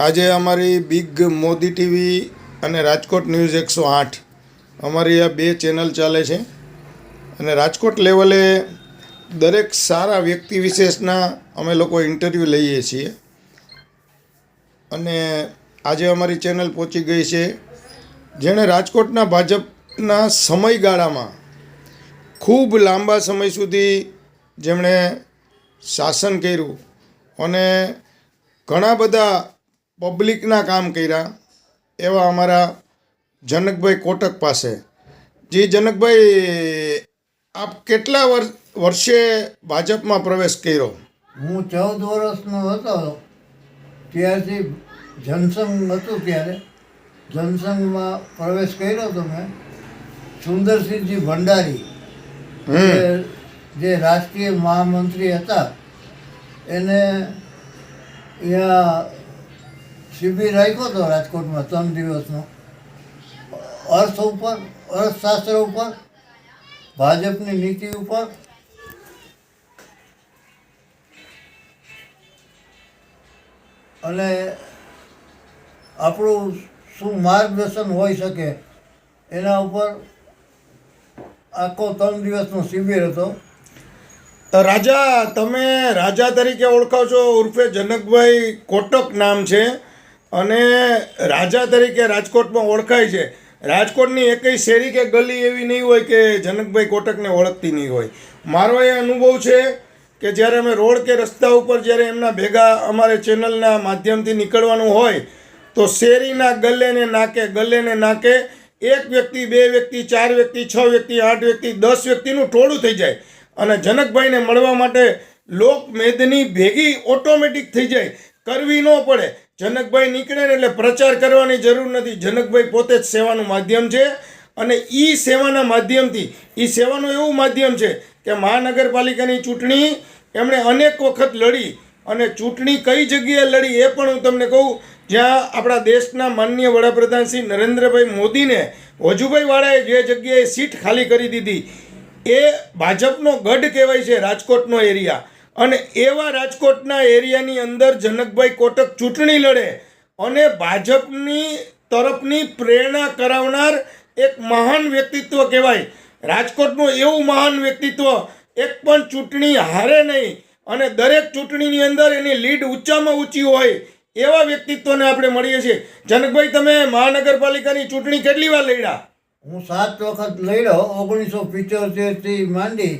આજે અમારી big Modi TV અને રાજકોટ ન્યૂઝ એકસો આઠ અમારી આ બે ચેનલ ચાલે છે. અને રાજકોટ લેવલે દરેક સારા વ્યક્તિ વિશેષના અમે લોકો ઇન્ટરવ્યૂ લઈએ છીએ. અને આજે અમારી ચેનલ પહોંચી ગઈ છે. જેણે રાજકોટના ભાજપના સમયગાળામાં ખૂબ લાંબા સમય સુધી જેમણે શાસન કર્યું અને ઘણા બધા પબ્લિકના કામ કર્યા એવા અમારા જનકભાઈ કોટક પાસે. જે જનકભાઈ આપ કેટલા વર્ષ વર્ષે ભાજપમાં પ્રવેશ કર્યો? હું ચૌદ વર્ષનો હતો. ત્યારથી જનસંઘ હતું ત્યારે. જનસંઘમાં પ્રવેશ કર્યો હતો મેં. સુંદરસિંહજી ભંડારી જે રાષ્ટ્રીય મહામંત્રી હતા. એને અહીંયા શિબિર રાખ્યો હતો રાજકોટમાં ત્રણ દિવસનો. અર્થ ઉપર, અર્થશાસ્ત્ર ઉપર, ભાજપની નીતિ ઉપર. અને આપણું શું માર્ગદર્શન હોઈ શકે એના ઉપર આખો ત્રણ દિવસનો શિબિર હતો. રાજા, તમે રાજા તરીકે ઓળખાવ છો ઉર્ફે જનકભાઈ કોટક નામ છે. અને રાજા તરીકે રાજકોટમાં ઓળખાય છે. રાજકોટની એકય શેરી કે ગલી એવી નહીં હોય કે જનકભાઈ કોટકને ઓળખતી નહીં હોય. મારો એ અનુભવ છે કે જ્યારે અમે રોડ કે રસ્તા ઉપર જ્યારે એમના ભેગા અમારે ચેનલના માધ્યમથી નીકળવાનું હોય, તો શેરીના ગલ્લે ને નાકે ગલ્લે ને નાકે એક વ્યક્તિ, બે વ્યક્તિ, ચાર વ્યક્તિ, છ વ્યક્તિ, આઠ વ્યક્તિ, દસ વ્યક્તિનું ટોળું થઈ જાય. અને જનકભાઈને મળવા માટે લોકમેદની ભેગી ઓટોમેટિક થઈ જાય. કરવી ન પડે. જનકભાઈ નીકળે ને એટલે પ્રચાર કરવાની જરૂર નથી. જનકભાઈ પોતે જ સેવાનું માધ્યમ છે અને એ સેવાના માધ્યમથી એ સેવાનું એવું માધ્યમ છે કે મહાનગરપાલિકાની ચૂંટણી એમણે અનેક વખત લડી અને ચૂંટણી કઈ જગ્યાએ લડી એ પણ હું તમને કહું, જ્યાં આપણા દેશના માનનીય વડાપ્રધાન શ્રી નરેન્દ્રભાઈ મોદીને વજુભાઈ વાળાએ જે જગ્યાએ સીટ ખાલી કરી દીધી, એ ભાજપનો ગઢ કહેવાય છે, રાજકોટનો એરિયા. અને એવા રાજકોટના એરિયાની અંદર જનકભાઈ કોટક ચૂંટણી લડે અને ભાજપની તરફની પ્રેરણા કરાવનાર એક મહાન વ્યક્તિત્વ કહેવાય. રાજકોટનું એવું મહાન વ્યક્તિત્વ, એક પણ ચૂંટણી હારે નહીં અને દરેક ચૂંટણીની અંદર એની લીડ ઊંચામાં ઊંચી હોય એવા વ્યક્તિત્વને આપણે મળીએ છીએ. જનકભાઈ, તમે મહાનગરપાલિકાની ચૂંટણી કેટલી વાર લડ્યા? હું સાત વખત લડ્યો, ઓગણીસો પિચોતેરથી માંડી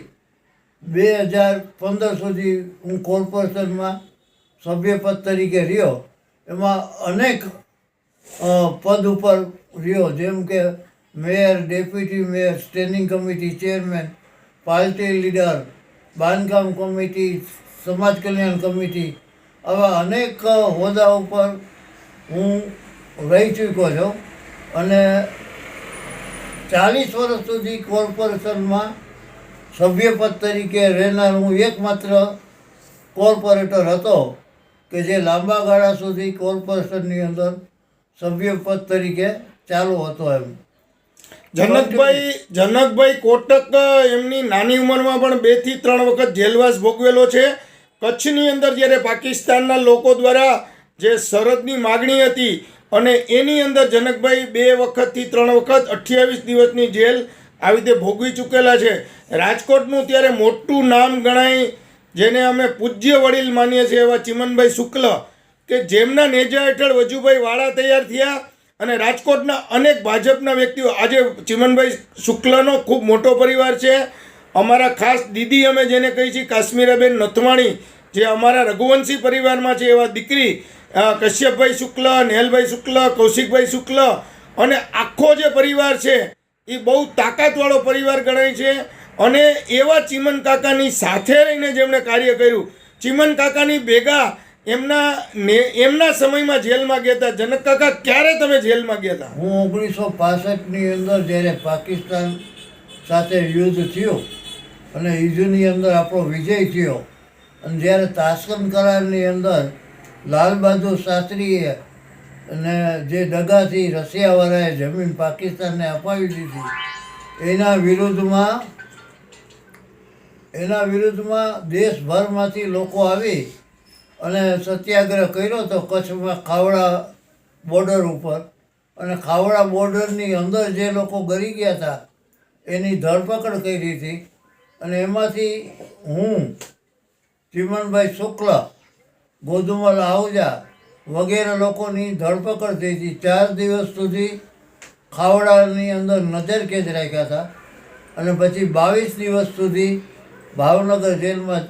બે હજાર પંદર સુધી હું કોર્પોરેશનમાં સભ્યપદ તરીકે રહ્યો. એમાં અનેક પદ ઉપર રહ્યો. જેમ કે mayor, deputy mayor, standing committee, chairman, party leader, બાંધકામ કમિટી, સમાજ કલ્યાણ કમિટી. આવા અનેક હોદ્દા ઉપર હું રહી ચૂક્યો છું. અને ચાલીસ વર્ષ સુધી કોર્પોરેશનમાં સભ્યપદ તરીકે રહેનાર હું એકમાત્ર કોર્પોરેટર હતો કે જે લાંબા ગાળા સુધી કોર્પોરેશનની અંદર સભ્યપદ તરીકે ચાલુ હતો એમ. જનકભાઈ જનકભાઈ કોટક, એમની નાની ઉંમરમાં પણ બેથી ત્રણ વખત જેલવાસ ભોગવેલો છે. કચ્છની અંદર જ્યારે પાકિસ્તાનના લોકો દ્વારા જે સરહદની માગણી હતી અને એની અંદર જનકભાઈ બે વખતથી ત્રણ વખત અઠ્યાવીસ દિવસની જેલ આવી રીતે ભોગવી ચૂકેલા છે. રાજકોટનું ત્યારે મોટું નામ ગણાય, જેને અમે પૂજ્ય વડીલ માનીએ છીએ એવા ચિમનભાઈ શુક્લ, કે જેમના નેજા હેઠળ વજુભાઈ વાળા તૈયાર થયા અને રાજકોટના અનેક ભાજપના વ્યક્તિઓ. આજે ચિમનભાઈ શુક્લનો ખૂબ મોટો પરિવાર છે. અમારા ખાસ દીદી અમે જેને કહીએ છીએ કાશ્મીરાબેન નથવાણી, જે અમારા રઘુવંશી પરિવારમાં છે એવા દીકરી કશ્યપભાઈ શુક્લ, નેહલભાઈ શુક્લ, કૌશિકભાઈ શુક્લ અને આખો જે પરિવાર છે એ બહુ તાકાતવાળો પરિવાર ગણાય છે. અને એવા ચિમન કાકાની સાથે રહીને જેમણે કાર્ય કર્યું, ચિમન કાકાની ભેગા એમના એમના સમયમાં જેલમાં ગયા હતા. જનક કાકા, ક્યારે તમે જેલમાં ગયા હતા? હું ઓગણીસો પાસઠની અંદર જ્યારે પાકિસ્તાન સાથે યુદ્ધ થયું અને યુદ્ધની અંદર આપણો વિજય થયો અને જ્યારે તાસ્કન કરારની અંદર લાલ બહાદુર શાસ્ત્રીએ અને જે દગાથી રશિયાવાળાએ જમીન પાકિસ્તાનને અપાવી દીધી, એના વિરુદ્ધમાં એના વિરુદ્ધમાં દેશભરમાંથી લોકો આવી અને સત્યાગ્રહ કર્યો હતો કચ્છમાં ખાવડા બોર્ડર ઉપર. અને ખાવડા બોર્ડરની અંદર જે લોકો ગરી ગયા હતા, એની ધરપકડ કરી હતી અને એમાંથી હું, ચિમનભાઈ શુક્લ ગોધુમલ આહુજા વગેરે લોકોની ધરપકડ થઈ હતી. ચાર દિવસ સુધી ખાવડાની અંદર નજર કેદ રાખ્યા હતા. અને પછી બાવીસ દિવસ સુધી ભાવનગર જેલમાં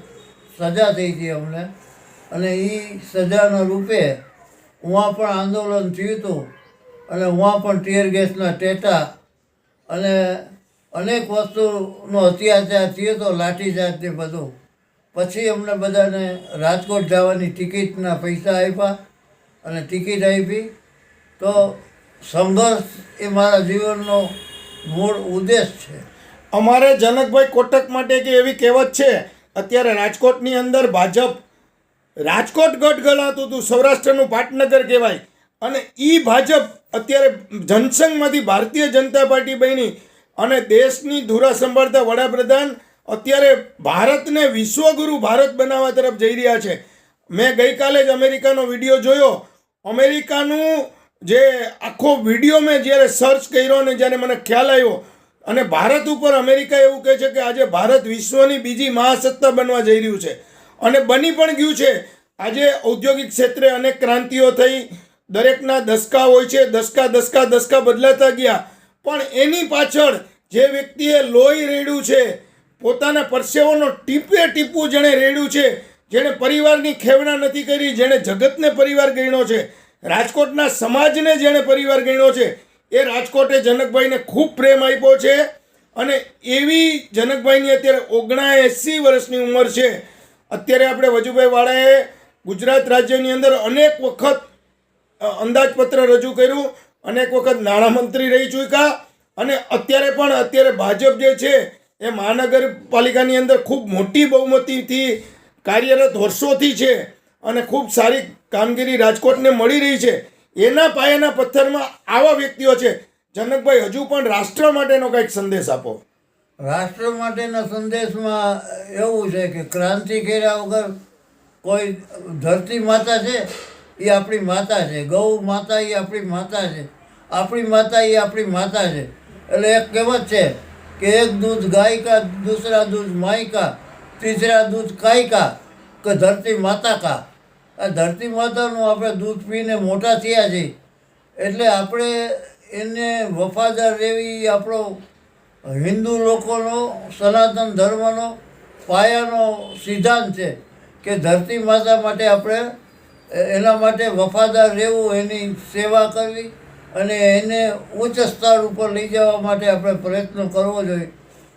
સજા થઈ હતી અમને. અને એ સજાના રૂપે ઉहाँ પણ આંદોલન થયું હતું. અને ઉहाँ પણ ટીયર ગેસના ટેટા અને અનેક વસ્તુનો અત્યાચાર થયો હતો લાઠીચાર્જ ને બધું. પછી અમને બધાને રાજકોટ જવાની ટિકિટના પૈસા આપ્યા અને ટિકિટ આપી, તો સંઘર્ષ એ મારા જીવનનો મૂળ ઉદ્દેશ છે. અમારે જનકભાઈ કોટક માટે કે એવી કહેવત છે, અત્યારે રાજકોટની અંદર ભાજપ રાજકોટ ગઢ ગણાતું હતું, સૌરાષ્ટ્રનું પાટનગર કહેવાય. અને એ ભાજપ અત્યારે જનસંઘમાંથી ભારતીય જનતા પાર્ટી બની અને દેશની ધુરા સંભાળતા વડાપ્રધાન અત્યારે ભારતને વિશ્વગુરુ ભારત બનાવવા તરફ જઈ રહ્યા છે. મેં ગઈકાલે જ અમેરિકાનો વીડિયો જોયો. અમેરિકાનું જે આખો વીડિયો મેં જ્યારે સર્ચ કર્યો અને જ્યારે મને ખ્યાલ આવ્યો, અને ભારત ઉપર અમેરિકા એવું કહે છે કે આજે ભારત વિશ્વની બીજી મહાસત્તા બનવા જઈ રહ્યું છે. અને બની પણ ગયું છે. આજે ઔદ્યોગિક ક્ષેત્રે અનેક ક્રાંતિઓ થઈ. દરેકના દસકા હોય છે, દસકા દસકા દસકા બદલાતા ગયા. પણ એની પાછળ જે વ્યક્તિએ લોહી રેડ્યું છે, પોતાના પરસેવોનો ટીપે ટીપું જેણે રેડ્યું છે જેણે પરિવારની ખેવના નથી કરી, જેણે જગતને પરિવાર ગણ્યો છે, રાજકોટના સમાજને જેણે પરિવાર ગણ્યો છે, એ રાજકોટે જનકભાઈને ખૂબ પ્રેમ આપ્યો છે અને એવી જનકભાઈની અત્યારે ઓગણાએંસી વર્ષની ઉંમર છે. અત્યારે આપણે વજુભાઈ વાળાએ ગુજરાત રાજ્યની અંદર અનેક વખત અંદાજપત્ર રજૂ કર્યું, અનેક વખત નાણામંત્રી રહી ચૂક્યા અને અત્યારે પણ અત્યારે ભાજપ જે છે, એ મહાનગરપાલિકાની અંદર ખૂબ મોટી બહુમતીથી કાર્યરત વર્ષોથી છે અને ખૂબ સારી કામગીરી રાજકોટને મળી રહી છે. એના પાયાના પથ્થરમાં આવા વ્યક્તિઓ છે. જનકભાઈ, હજુ પણ રાષ્ટ્ર માટેનો કંઈક સંદેશ આપો. રાષ્ટ્ર માટેના સંદેશમાં એવું છે કે ક્રાંતિ કર્યા વગર કોઈ ધરતી માતા છે, એ આપણી માતા છે. ગૌ માતા એ આપણી માતા છે. આપણી માતા એ આપણી માતા છે. એટલે એક કહેવત છે કે એક દૂધ ગાય કા દૂસરા દૂધ માય કા તીસરા દૂધ કાંઈ કા કે ધરતી માતા કા? આ ધરતી માતાનું આપણે દૂધ પીને મોટા થયા છીએ એટલે આપણે એને વફાદાર રહેવી આપણો હિન્દુ લોકોનો, સનાતન ધર્મનો પાયાનો સિદ્ધાંત છે કે ધરતી માતા માટે આપણે એના માટે વફાદાર રહેવું, એની સેવા કરવી અને એને ઉચ્ચ સ્તર ઉપર લઈ જવા માટે આપણે પ્રયત્ન કરવો જોઈએ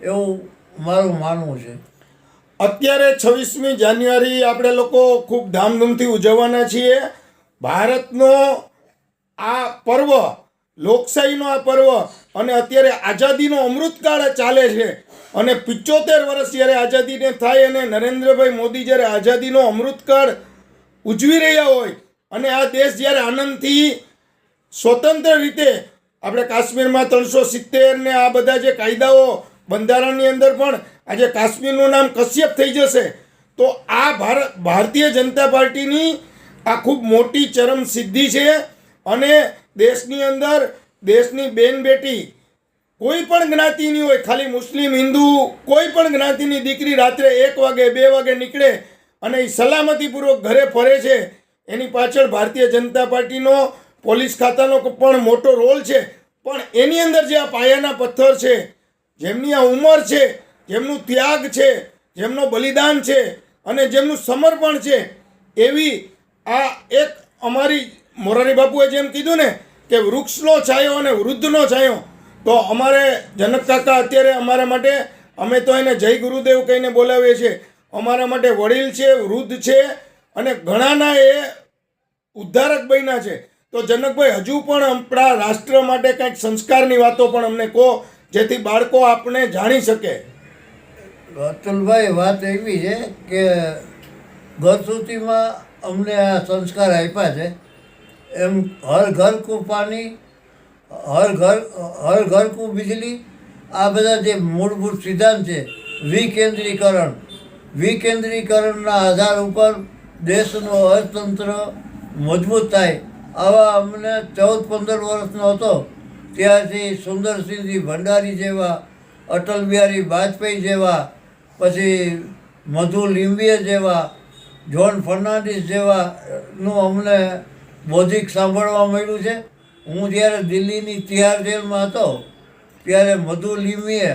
એવું મારું માનવું છે. અત્યારે છવ્વીસમી જાન્યુઆરી આપણે લોકો ખૂબ ધામધૂમથી ઉજવવાના છીએ. ભારતનો આ પર્વ, લોકશાહીનો આ પર્વ અને અત્યારે આઝાદીનો અમૃતકાળ ચાલે છે અને પિચોતેર વર્ષ જ્યારે આઝાદીને થાય અને નરેન્દ્રભાઈ મોદી જ્યારે આઝાદીનો અમૃતકાળ ઉજવી રહ્યા હોય અને આ દેશ જ્યારે આનંદથી સ્વતંત્ર રીતે આપણે કાશ્મીરમાં ત્રણસો સિત્તેર ને આ બધા જે કાયદાઓ બંધારણની અંદર પણ આજે કાશ્મીરનું નામ કશ્યપ થઈ જશે. તો આ ભારત, ભારતીય જનતા પાર્ટીની આ ખૂબ મોટી ચરમ સિદ્ધિ છે અને દેશની અંદર દેશની બેન બેટી કોઈ પણ જ્ઞાતિની હોય, ખાલી મુસ્લિમ, હિન્દુ, કોઈ પણ જ્ઞાતિની દીકરી રાત્રે એક વાગે, બે વાગે નીકળે અને એ સલામતીપૂર્વક ઘરે ફરે છે, એની પાછળ ભારતીય જનતા પાર્ટીનો પોલીસ ખાતાનો પણ મોટો રોલ છે. પણ એની અંદર જે આ પાયાના પથ્થર છે જેમની આ ઉંમર છે, જેમનું ત્યાગ છે, જેમનું બલિદાન છે અને જેમનું સમર્પણ છે, એવી આ એક અમારી મોરારી બાપુએ જેમ કીધું ને કે વૃક્ષનો છાયો અને વૃદ્ધનો છાયો, તો અમારે જનક કાકા અત્યારે અમારા માટે, અમે તો એને જય ગુરુદેવ કહીને બોલાવીએ છીએ, અમારા માટે વડીલ છે, વૃદ્ધ છે અને ઘણાના એ ઉદ્ધારક બન્યા છે. તો જનકભાઈ, હજુ પણ આપણા રાષ્ટ્ર માટે કંઈક સંસ્કારની વાતો પણ અમને કહો જેથી બાળકો આપણે જાણી શકે. અતુલભાઈ વાત એવી છે કે ઘર સુધીમાં અમને આ સંસ્કાર આપ્યા છે. એમ હર ઘર કો પાણી હર ઘર હર ઘર કો વીજળી, આ બધા જે મૂળભૂત સિદ્ધાંત છે, વિકેન્દ્રીકરણ, વિકેન્દ્રીકરણના આધાર ઉપર દેશનું અર્થતંત્ર મજબૂત થાય. આવા અમને ચૌદ પંદર વર્ષનો હતો. ત્યારથી સુંદરસિંહજી ભંડારી જેવા, અટલ બિહારી વાજપેયી જેવા, પછી મધુ લીંબીએ જેવા, જ્હોન ફર્નાન્ડિસ જેવા નું અમને બૌદ્ધિક સાંભળવા મળ્યું છે. હું જ્યારે દિલ્હીની તિહાર જેલમાં હતો, ત્યારે મધુ લીંબીએ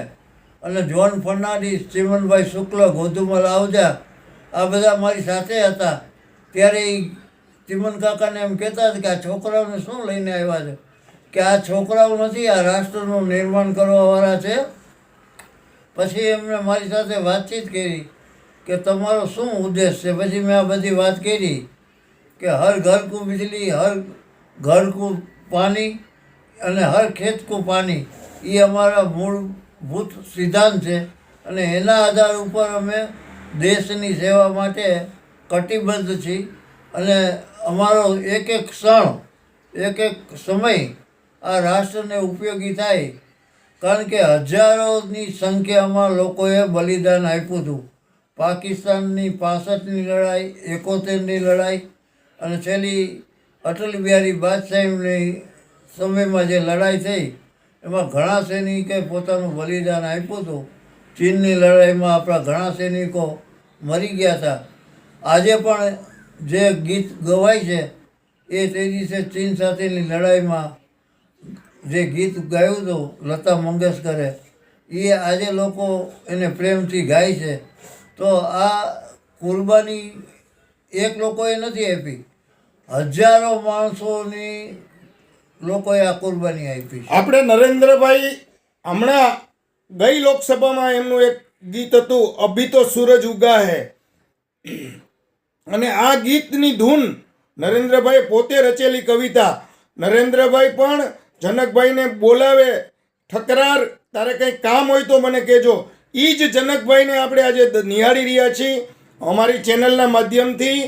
અને જ્હોન ફર્નાન્ડિસ ચિમનભાઈ શુક્લ, ગોધુમલ આવજા, આ બધા મારી સાથે હતા. ત્યારે ચિમન કાકાને એમ કહેતા હતા કે આ છોકરાઓને શું લઈને આવ્યા છે? કે આ છોકરાઓ નથી, આ રાષ્ટ્રનું નિર્માણ કરવાવાળા છે. પછી એમણે મારી સાથે વાતચીત કરી કે તમારો શું ઉદ્દેશ છે? પછી મેં આ બધી વાત કરી કે હર ઘર કું બિજલી હર ઘર કો પાણી અને હર ખેત કો પાણી, એ અમારા મૂળભૂત સિદ્ધાંત છે. અને એના આધાર ઉપર અમે દેશની સેવા માટે કટિબદ્ધ છીએ. અને અમારો એક એક ક્ષણ, એક એક સમય આ રાષ્ટ્રને ઉપયોગી થાય કારણ કે હજારોની સંખ્યામાં લોકોએ બલિદાન આપ્યું હતું. પાકિસ્તાનની પાસઠની લડાઈ, એકોતેરની લડાઈ અને છેલ્લી અટલ બિહારી બાદશાહીની સમયમાં જે લડાઈ થઈ, એમાં ઘણા સૈનિકે પોતાનું બલિદાન આપ્યું હતું. ચીનની લડાઈમાં આપણા ઘણા સૈનિકો મરી ગયા હતા. આજે પણ જે ગીત ગવાય છે, એ તે દિવસે ચીન સાથેની લડાઈમાં જે ગીત ગાયું હતું, લતા મંગેશકરે, એ આજે લોકો એને પ્રેમથી ગાય છે. તો આ કુરબાની એક લોકોએ નથી આપી, હજારો માણસોની લોકોએ આ કુરબાની આપી આપણે નરેન્દ્રભાઈ હમણાં ગઈ લોકસભામાં એમનું એક ગીત હતું, અભી તો સૂરજ ઉગા હે. અને આ ગીતની ધૂન નરેન્દ્રભાઈ પોતે રચેલી કવિતા. નરેન્દ્રભાઈ પણ જનકભાઈને બોલાવે, ઠકરાર, તારે કંઈ કામ હોય તો મને કહેજો. એ જ જનકભાઈને આપણે આજે નિહાળી રહ્યા છીએ. અમારી ચેનલના માધ્યમથી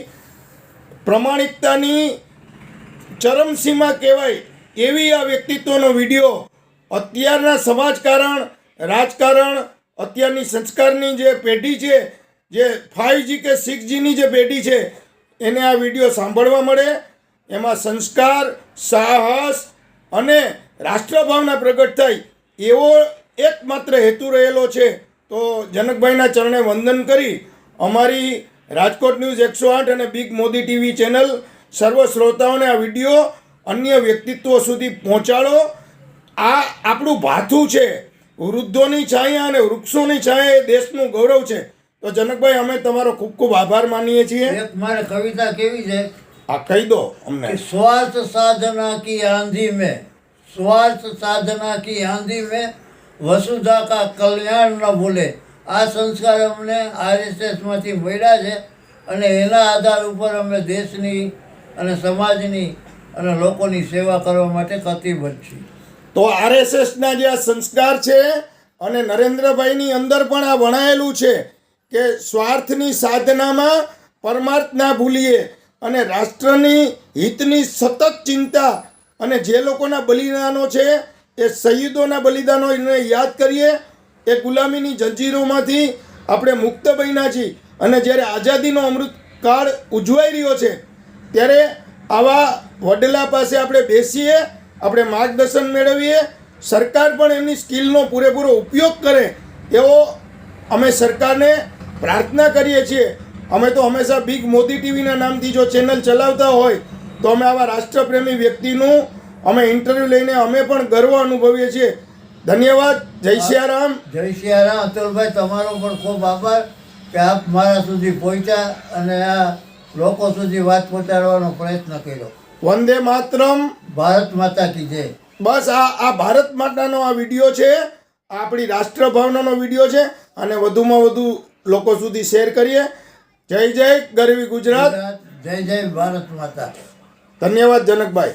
પ્રમાણિકતાની ચરમસીમા કહેવાય એવી આ વ્યક્તિત્વનો વીડિયો અત્યારના સમાજકારણ, રાજકારણ, અત્યારની સંસ્કારની જે પેઢી છે, જે ફાઇવજી કે સિક્સ જીની જે પેઢી છે, એને આ વીડિયો સાંભળવા મળે. એમાં સંસ્કાર, સાહસ અને રાષ્ટ્રભાવના પ્રગટ થાય એવો એકમાત્ર હેતુ રહેલો છે. તો જનકભાઈના ચરણે વંદન કરી અમારી રાજકોટ ન્યૂઝ એકસો આઠ અને બિગ મોદી ટીવી ચેનલ સર્વ શ્રોતાઓને આ વીડિયો અન્ય વ્યક્તિત્વો સુધી પહોંચાડો. આ આપણું ભાથું છે. વૃદ્ધોની છાયા અને વૃક્ષોની છાયા એ દેશનું ગૌરવ છે. તો જનકભાઈ, અમે તમારો ખૂબ ખૂબ આભાર માનીએ છીએ. મારે કવિતા કેવી છે? આ કહી દો અમને कि स्वार्थ साधना की आंधी में स्वार्थ साधना की आंधी में वसुधा का कल्याण न भूले આ સંસ્કાર અમને આરએસએસમાંથી મળ્યા છે અને એના આધાર ઉપર અમે દેશની અને સમાજની અને લોકોની સેવા કરવા માટે કટિબદ્ધ છીએ તો આરએસએસના જે આ સંસ્કાર છે અને નરેન્દ્રભાઈની અંદર પણ આ વણાયેલું છે કે સ્વાર્થની સાધનામાં પરમાર્થ ના ભૂલીએ અને રાષ્ટ્રની હિતની સતત ચિંતા અને જે લોકોના બલિદાનો છે, એ શહીદોના બલિદાનો એને યાદ કરીએ, એ ગુલામીની જંજીરોમાંથી આપણે મુક્ત બન્યા છીએ. અને જ્યારે આઝાદીનો અમૃતકાળ ઉજવાઈ રહ્યો છે, ત્યારે આવા વડલા પાસે આપણે બેસીએ, આપણે માર્ગદર્શન મેળવીએ, સરકાર પણ એમની સ્કિલનો પૂરેપૂરો ઉપયોગ કરે, એવો અમે સરકારને પ્રાર્થના કરીએ છીએ. અમે તો હંમેશા બિગ મોદી ટીવીના નામથી જો ચેનલ ચલાવતા હોય તો અમે આવા રાષ્ટ્રપ્રેમી વ્યક્તિનું અમે ઇન્ટરવ્યૂ લઈને અમે પણ ગર્વ અનુભવીએ છીએ. ધન્યવાદ. જય સિયારામ. જય સિયારામ. અતુલભાઈ તમારો પણ ખૂબ આભાર કે આપ મારા સુધી પહોંચ્યા અને આ લોકો સુધી વાત પહોંચાડવાનો પ્રયત્ન કર્યો. વંદે માતરમ. ભારત માતા કી જય. બસ આ આ ભારત માતાનો આ વીડિયો છે. આ આપણી રાષ્ટ્રભાવનાનો વીડિયો છે. અને વધુમાં વધુ લોકો સુધી શેર કરીએ. જય જય ગરવી ગુજરાત. જય જય ભારત માતા. ધન્યવાદ જનકભાઈ.